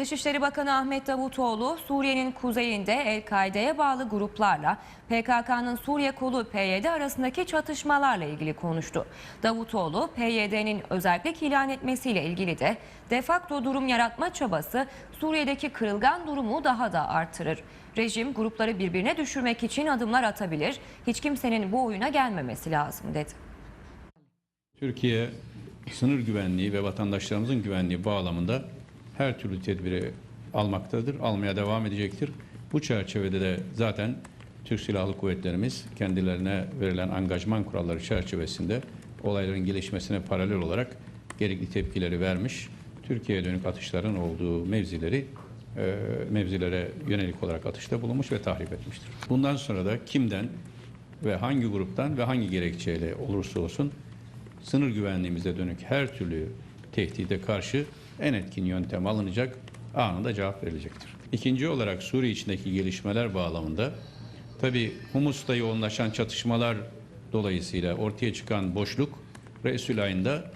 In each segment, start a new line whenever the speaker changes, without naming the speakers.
Dışişleri Bakanı Ahmet Davutoğlu, Suriye'nin kuzeyinde El-Kaide'ye bağlı gruplarla PKK'nın Suriye kolu PYD arasındaki çatışmalarla ilgili konuştu. Davutoğlu, PYD'nin özellik ilan etmesiyle ilgili de defakto durum yaratma çabası Suriye'deki kırılgan durumu daha da artırır. Rejim grupları birbirine düşürmek için adımlar atabilir, hiç kimsenin bu oyuna gelmemesi lazım dedi.
Türkiye sınır güvenliği ve vatandaşlarımızın güvenliği bağlamında her türlü tedbiri almaktadır, almaya devam edecektir. Bu çerçevede de zaten Türk Silahlı Kuvvetlerimiz kendilerine verilen angajman kuralları çerçevesinde olayların gelişmesine paralel olarak gerekli tepkileri vermiş. Türkiye'ye dönük atışların olduğu mevzileri e, mevzilere yönelik olarak atışta bulunmuş ve tahrip etmiştir. Bundan sonra da kimden ve hangi gruptan ve hangi gerekçeyle olursa olsun sınır güvenliğimize dönük her türlü tehdide karşı en etkin yöntem alınacak, anında cevap verilecektir. İkinci olarak Suriye içindeki gelişmeler bağlamında tabi Humus'ta yoğunlaşan çatışmalar dolayısıyla ortaya çıkan boşluk Resul ayında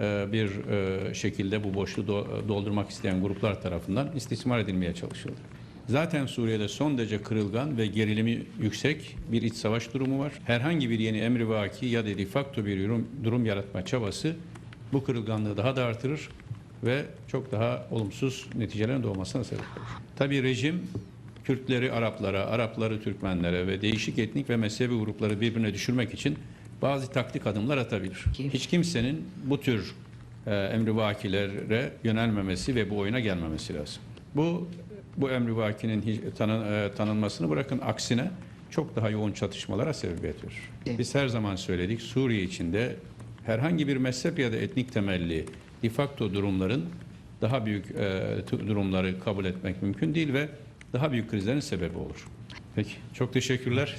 e, bir e, şekilde bu boşluğu do- doldurmak isteyen gruplar tarafından istismar edilmeye çalışıldı. Zaten Suriye'de son derece kırılgan ve gerilimi yüksek bir iç savaş durumu var. Herhangi bir yeni emrivaki ya da de facto bir durum yaratma çabası bu kırılganlığı daha da artırır ve çok daha olumsuz neticelerin doğmasına sebep olur. Tabii rejim Kürtleri Araplara, Arapları Türkmenlere ve değişik etnik ve mezhebi grupları birbirine düşürmek için bazı taktik adımlar atabilir. Hiç kimsenin bu tür e, emrivakilere yönelmemesi ve bu oyuna gelmemesi lazım. Bu bu emrivakinin tanın, e, tanınmasını bırakın aksine çok daha yoğun çatışmalara sebebiyet verir. Biz her zaman söyledik Suriye içinde herhangi bir mezhep ya da etnik temelli de facto durumların daha büyük e, durumları kabul etmek mümkün değil ve daha büyük krizlerin sebebi olur. Peki çok teşekkürler.